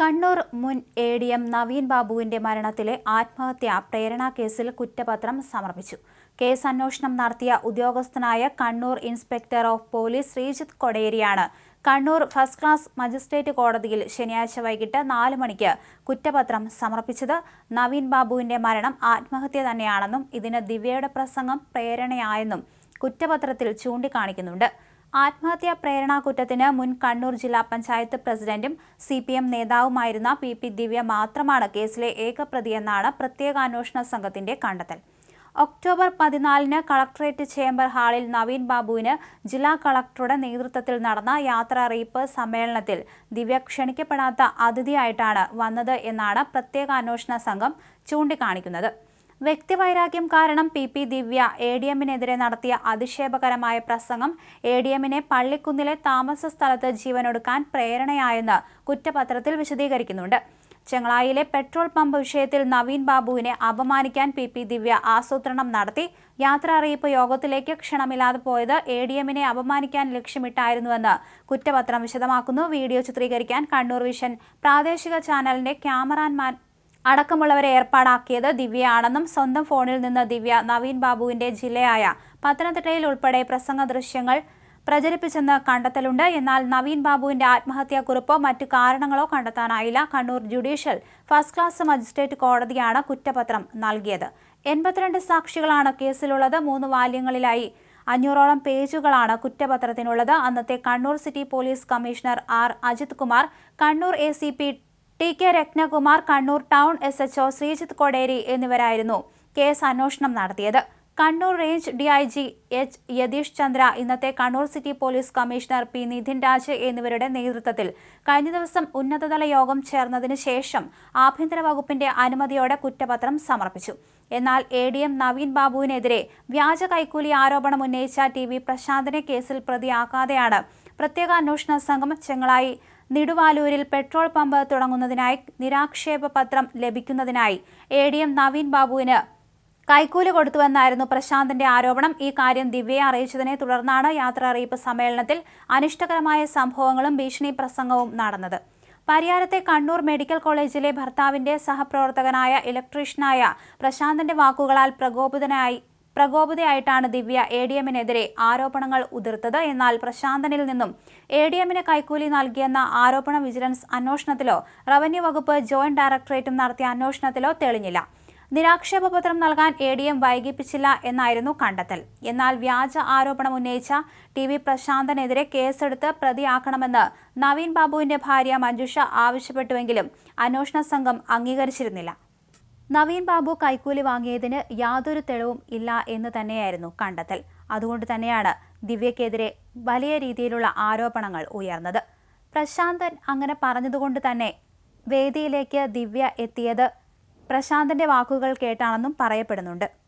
കണ്ണൂർ മുൻ A D M Naveen ബാബുവിന്റെ മരണത്തിലെ ആത്മഹത്യാ പ്രേരണാ കേസിൽ കുറ്റപത്രം സമർപ്പിച്ചു. കേസ് അന്വേഷണം നടത്തിയ ഉദ്യോഗസ്ഥനായ Kannur inspector of police Sreejith കൊടേരിയാണ്. Kannur first class magistrate കോടതിയിൽ ശനിയാഴ്ച വൈകിട്ട് നാല് മണിക്ക് കുറ്റപത്രം സമർപ്പിച്ചത് നവീൻ ബാബുവിന്റെ മരണം ആത്മഹത്യ തന്നെയാണെന്നും ഇതിന് ദിവ്യയുടെ പ്രസംഗം പ്രേരണയായെന്നും കുറ്റപത്രത്തിൽ ചൂണ്ടിക്കാണിക്കുന്നുണ്ട്. ആത്മഹത്യാ പ്രേരണാ കുറ്റത്തിന് മുൻ കണ്ണൂർ ജില്ലാ പഞ്ചായത്ത് പ്രസിഡന്റും സി പി എം നേതാവുമായിരുന്ന പി പി ദിവ്യ മാത്രമാണ് കേസിലെ ഏകപ്രതിയെന്നാണ് പ്രത്യേകാന്വേഷണ സംഘത്തിന്റെ കണ്ടെത്തൽ. ഒക്ടോബർ പതിനാലിന് കളക്ടറേറ്റ് ചേംബർ ഹാളിൽ നവീൻ ബാബുവിന് ജില്ലാ കളക്ടറുടെ നേതൃത്വത്തിൽ നടന്ന യാത്ര അറിയിപ്പ് സമ്മേളനത്തിൽ ദിവ്യ ക്ഷണിക്കപ്പെടാത്ത അതിഥിയായിട്ടാണ് വന്നത് എന്നാണ് പ്രത്യേക അന്വേഷണ സംഘം ചൂണ്ടിക്കാണിക്കുന്നത്. വ്യക്തിവൈരാഗ്യം കാരണം P P Divya A D എമ്മിനെതിരെ നടത്തിയ അധിക്ഷേപകരമായ പ്രസംഗം എ ഡി എമ്മിനെ പള്ളിക്കുന്നിലെ താമസ സ്ഥലത്ത് ജീവനൊടുക്കാൻ പ്രേരണയായെന്ന് കുറ്റപത്രത്തിൽ വിശദീകരിക്കുന്നുണ്ട്. ചെങ്ങളായിലെ പെട്രോൾ പമ്പ് വിഷയത്തിൽ നവീൻ ബാബുവിനെ അപമാനിക്കാൻ പി പി ദിവ്യ ആസൂത്രണം നടത്തി. യാത്ര അറിയിപ്പ് യോഗത്തിലേക്ക് ക്ഷണമില്ലാതെ പോയത് എ ഡി എമ്മിനെ അപമാനിക്കാൻ ലക്ഷ്യമിട്ടായിരുന്നുവെന്ന് കുറ്റപത്രം വിശദമാക്കുന്നു. വീഡിയോ ചിത്രീകരിക്കാൻ കണ്ണൂർ വിഷൻ പ്രാദേശിക ചാനലിന്റെ ക്യാമറാമാൻ അടക്കമുള്ളവരെ ഏർപ്പാടാക്കിയത് ദിവ്യയാണെന്നും സ്വന്തം ഫോണിൽ നിന്ന് ദിവ്യ നവീൻ ബാബുവിന്റെ ജില്ലയായ പത്തനംതിട്ടയിൽ ഉൾപ്പെടെ പ്രസംഗ ദൃശ്യങ്ങൾ പ്രചരിപ്പിച്ചെന്ന് കണ്ടെത്തലുണ്ട്. എന്നാൽ നവീൻ ബാബുവിന്റെ ആത്മഹത്യാക്കുറിപ്പോ മറ്റു കാരണങ്ങളോ കണ്ടെത്താനായില്ല. Kannur judicial first class magistrate കോടതിയാണ് കുറ്റപത്രം നൽകിയത്. എൺപത്തിരണ്ട് സാക്ഷികളാണ് കേസിലുള്ളത്. മൂന്ന് വാല്യങ്ങളിലായി അഞ്ഞൂറോളം പേജുകളാണ് കുറ്റപത്രത്തിനുള്ളത്. അന്നത്തെ Kannur city police commissioner R Ajith Kumar Kannur A T K Ratnakumar Kannur town S H O Sreejith Koderi എന്നിവരായിരുന്നു കേസ് അന്വേഷണം നടത്തിയത്. Kannur range DIG H Yatheesh Chandra ഇന്നത്തെ Kannur city police commissioner P Nidhin Raj എന്നിവരുടെ നേതൃത്വത്തിൽ കഴിഞ്ഞ ദിവസം ഉന്നതതല യോഗം ചേർന്നതിന് ശേഷം ആഭ്യന്തര വകുപ്പിന്റെ അനുമതിയോടെ കുറ്റപത്രം സമർപ്പിച്ചു. എന്നാൽ എ ഡി എം നവീൻ ബാബുവിനെതിരെ വ്യാജ കൈക്കൂലി ആരോപണം ഉന്നയിച്ച ടി വി പ്രശാന്തിനെ കേസിൽ പ്രതിയാക്കാതെയാണ് പ്രത്യേക അന്വേഷണ സംഘം ചെങ്ങളായി നിടുവാലൂരിൽ പെട്രോൾ പമ്പ് തുടങ്ങുന്നതിനായി നിരാക്ഷേപ പത്രം ലഭിക്കുന്നതിനായി എ ഡി എം നവീൻ ബാബുവിന് കൈക്കൂലി കൊടുത്തുവെന്നായിരുന്നു പ്രശാന്തിന്റെ ആരോപണം. ഈ കാര്യം ദിവ്യയെ അറിയിച്ചതിനെ തുടർന്നാണ് യാത്ര അറിയിപ്പ് സമ്മേളനത്തിൽ അനിഷ്ടകരമായ സംഭവങ്ങളും ഭീഷണി പ്രസംഗവും നടന്നത്. പരിയാരത്തെ കണ്ണൂർ മെഡിക്കൽ കോളേജിലെ ഭർത്താവിന്റെ സഹപ്രവർത്തകനായ ഇലക്ട്രീഷ്യനായ പ്രശാന്തിന്റെ വാക്കുകളാൽ പ്രകോപിതനായി പ്രകോപിതയായിട്ടാണ് ദിവ്യ എ ഡി എമ്മിനെതിരെ ആരോപണങ്ങൾ ഉതിർത്തത്. എന്നാൽ പ്രശാന്തനിൽ നിന്നും എ ഡി എമ്മിന് കൈക്കൂലി നൽകിയെന്ന ആരോപണ വിജിലൻസ് അന്വേഷണത്തിലോ റവന്യൂ വകുപ്പ് ജോയിന്റ് ഡയറക്ടറേറ്റും നടത്തിയ അന്വേഷണത്തിലോ തെളിഞ്ഞില്ല. നിരാക്ഷേപപത്രം നൽകാൻ എ ഡി എം വൈകിപ്പിച്ചില്ല എന്നായിരുന്നു കണ്ടെത്തൽ. എന്നാൽ വ്യാജ ആരോപണം ഉന്നയിച്ച ടി വി പ്രശാന്തനെതിരെ കേസെടുത്ത് പ്രതിയാക്കണമെന്ന് നവീൻ ബാബുവിന്റെ ഭാര്യ മഞ്ജുഷ ആവശ്യപ്പെട്ടുവെങ്കിലും അന്വേഷണ സംഘം അംഗീകരിച്ചിരുന്നില്ല. നവീൻ ബാബു കൈക്കൂലി വാങ്ങിയതിന് യാതൊരു തെളിവും ഇല്ല എന്ന് തന്നെയായിരുന്നു കണ്ടെത്തൽ. അതുകൊണ്ട് തന്നെയാണ് ദിവ്യക്കെതിരെ വലിയ രീതിയിലുള്ള ആരോപണങ്ങൾ ഉയർന്നത്. പ്രശാന്തൻ അങ്ങനെ പറഞ്ഞതുകൊണ്ട് തന്നെ വേദിയിലേക്ക് ദിവ്യ എത്തിയത് പ്രശാന്തന്റെ വാക്കുകൾ കേട്ടാണെന്നും പറയപ്പെടുന്നുണ്ട്.